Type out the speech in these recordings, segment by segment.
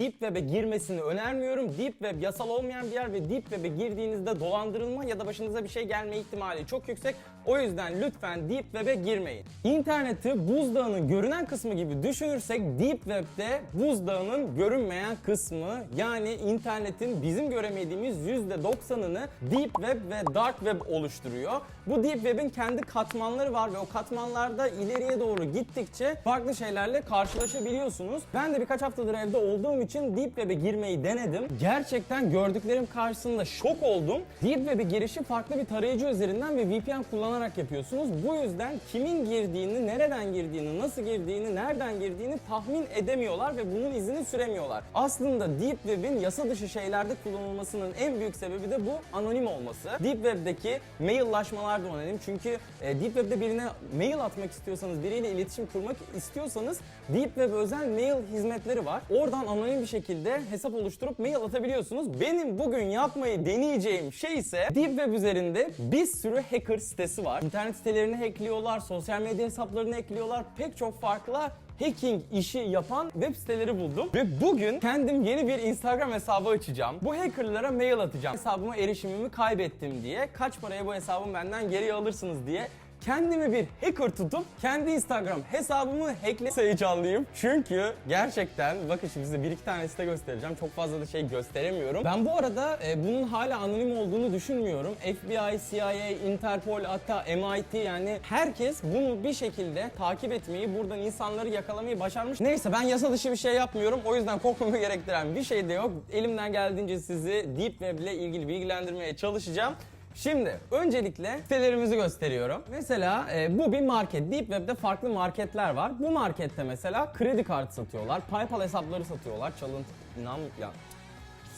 Deep Web'e girmesini önermiyorum. Deep Web yasal olmayan bir yer ve Deep Web'e girdiğinizde dolandırılma ya da başınıza bir şey gelme ihtimali çok yüksek. O yüzden lütfen Deep Web'e girmeyin. İnterneti buzdağının görünen kısmı gibi düşünürsek Deep Web'de buzdağının görünmeyen kısmı yani internetin bizim göremediğimiz %90'ını Deep Web ve Dark Web oluşturuyor. Bu Deep Web'in kendi katmanları var ve o katmanlarda ileriye doğru gittikçe farklı şeylerle karşılaşabiliyorsunuz. Ben de birkaç haftadır evde olduğum için Deep Web'e girmeyi denedim. Gerçekten gördüklerim karşısında şok oldum. Deep Web'e girişi farklı bir tarayıcı üzerinden ve VPN kullanarak yapıyorsunuz. Bu yüzden kimin girdiğini, nereden girdiğini, nasıl girdiğini, nereden girdiğini tahmin edemiyorlar ve bunun izini süremiyorlar. Aslında Deep Web'in yasa dışı şeylerde kullanılmasının en büyük sebebi de bu anonim olması. Deep Web'deki maillaşmalar da anonim. Çünkü e, Deep Web'de birine mail atmak istiyorsanız, biriyle iletişim kurmak istiyorsanız Deep Web özel mail hizmetleri var. Oradan anonim bir şekilde hesap oluşturup mail atabiliyorsunuz. Benim bugün yapmayı deneyeceğim şey ise Deep Web üzerinde bir sürü hacker sitesi var. İnternet sitelerini hackliyorlar, sosyal medya hesaplarını hackliyorlar. Pek çok farklı hacking işi yapan web siteleri buldum. Ve bugün kendim yeni bir Instagram hesabı açacağım. Bu hackerlara mail atacağım. Hesabıma erişimimi kaybettim diye. Kaç paraya bu hesabımı benden geri alırsınız diye kendimi bir hacker tutup kendi Instagram hesabımı hackle heyecanlıyım. Çünkü gerçekten bakın şimdi size bir iki tane site göstereceğim. Çok fazla da şey gösteremiyorum. Ben bu arada e, bunun hala anonim olduğunu düşünmüyorum. FBI, CIA, Interpol hatta MIT yani herkes bunu bir şekilde takip etmeyi, buradan insanları yakalamayı başarmış. Neyse ben yasa dışı bir şey yapmıyorum. O yüzden korkmamı gerektiren bir şey de yok. Elimden geldiğince sizi Deep Web ile ilgili bilgilendirmeye çalışacağım. Şimdi öncelikle sitelerimizi gösteriyorum. Mesela e, bu bir market. Deep Web'de farklı marketler var. Bu markette mesela kredi kartı satıyorlar. PayPal hesapları satıyorlar. Çalıntı inan ya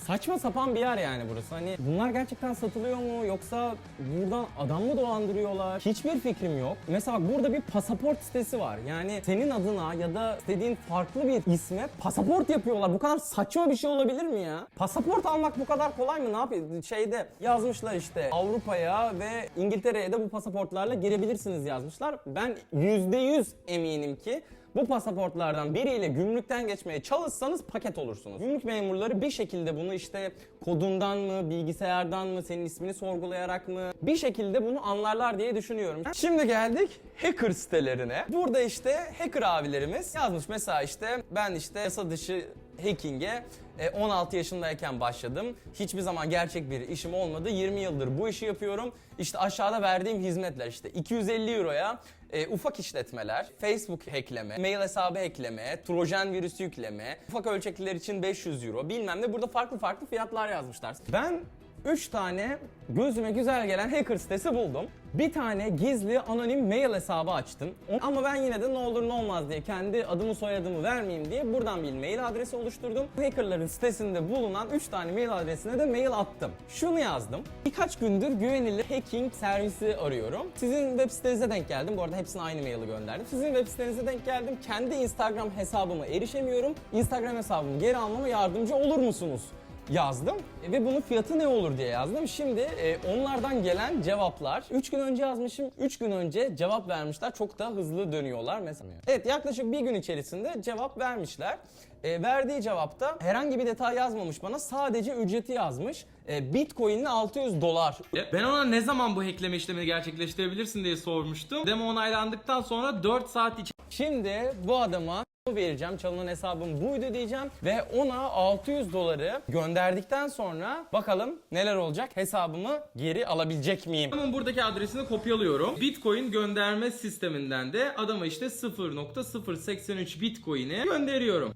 Saçma sapan bir yer yani burası. Hani bunlar gerçekten satılıyor mu yoksa buradan adam mı dolandırıyorlar? Hiçbir fikrim yok. Mesela burada bir pasaport sitesi var. Yani senin adına ya da istediğin farklı bir isme pasaport yapıyorlar. Bu kadar saçma bir şey olabilir mi ya? Pasaport almak bu kadar kolay mı? Ne yapıyor? Şeyde yazmışlar işte Avrupa'ya ve İngiltere'ye de bu pasaportlarla girebilirsiniz yazmışlar. Ben %100 eminim ki bu pasaportlardan biriyle gümrükten geçmeye çalışsanız paket olursunuz. Gümrük memurları bir şekilde bunu işte kodundan mı, bilgisayardan mı, senin ismini sorgulayarak mı bir şekilde bunu anlarlar diye düşünüyorum. Şimdi geldik hacker sitelerine. Burada işte hacker abilerimiz yazmış mesela işte ben işte yasa dışı hacking'e e, 16 yaşındayken başladım. Hiçbir zaman gerçek bir işim olmadı. 20 yıldır bu işi yapıyorum. İşte aşağıda verdiğim hizmetler işte 250 euroya e, ufak işletmeler, Facebook hackleme, mail hesabı hackleme, trojan virüsü yükleme, ufak ölçekliler için 500 euro bilmem ne burada farklı farklı fiyatlar yazmışlar. Ben 3 tane gözüme güzel gelen hacker sitesi buldum. Bir tane gizli anonim mail hesabı açtım. Ama ben yine de ne olur ne olmaz diye kendi adımı soyadımı vermeyeyim diye buradan bir mail adresi oluşturdum. Hackerların sitesinde bulunan 3 tane mail adresine de mail attım. Şunu yazdım. Birkaç gündür güvenilir hacking servisi arıyorum. Sizin web sitenize denk geldim. Bu arada hepsine aynı maili gönderdim. Sizin web sitenize denk geldim. Kendi Instagram hesabıma erişemiyorum. Instagram hesabımı geri almama yardımcı olur musunuz? Yazdım E, ve bunun fiyatı ne olur diye yazdım. Şimdi e, onlardan gelen cevaplar 3 gün önce yazmışım. 3 gün önce cevap vermişler. Çok da hızlı dönüyorlar mesela. Evet yaklaşık bir gün içerisinde cevap vermişler. E, verdiği cevapta herhangi bir detay yazmamış bana. Sadece ücreti yazmış. E, Bitcoin'le 600 dolar. Ben ona ne zaman bu hackleme işlemini gerçekleştirebilirsin diye sormuştum. Demo onaylandıktan sonra 4 saat içinde Şimdi bu adama vereceğim. Çalınan hesabım buydu diyeceğim ve ona 600 doları gönderdikten sonra bakalım neler olacak. Hesabımı geri alabilecek miyim? Adamın buradaki adresini kopyalıyorum. Bitcoin gönderme sisteminden de adama işte 0.083 Bitcoin'i gönderiyorum.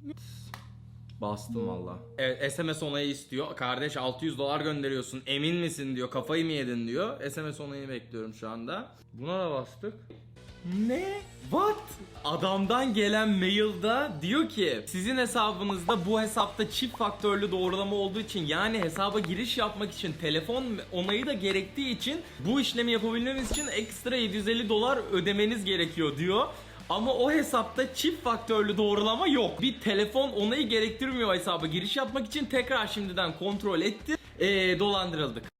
Bastım valla. SMS onayı istiyor. Kardeş 600 dolar gönderiyorsun. Emin misin diyor. Kafayı mı yedin diyor. SMS onayını bekliyorum şu anda. Buna da bastık. Ne? What? Adamdan gelen mailde diyor ki sizin hesabınızda bu hesapta çift faktörlü doğrulama olduğu için yani hesaba giriş yapmak için telefon onayı da gerektiği için bu işlemi yapabilmemiz için ekstra 750 dolar ödemeniz gerekiyor diyor. Ama o hesapta çift faktörlü doğrulama yok. Bir telefon onayı gerektirmiyor hesaba giriş yapmak için tekrar şimdiden kontrol etti. Ee, dolandırıldık.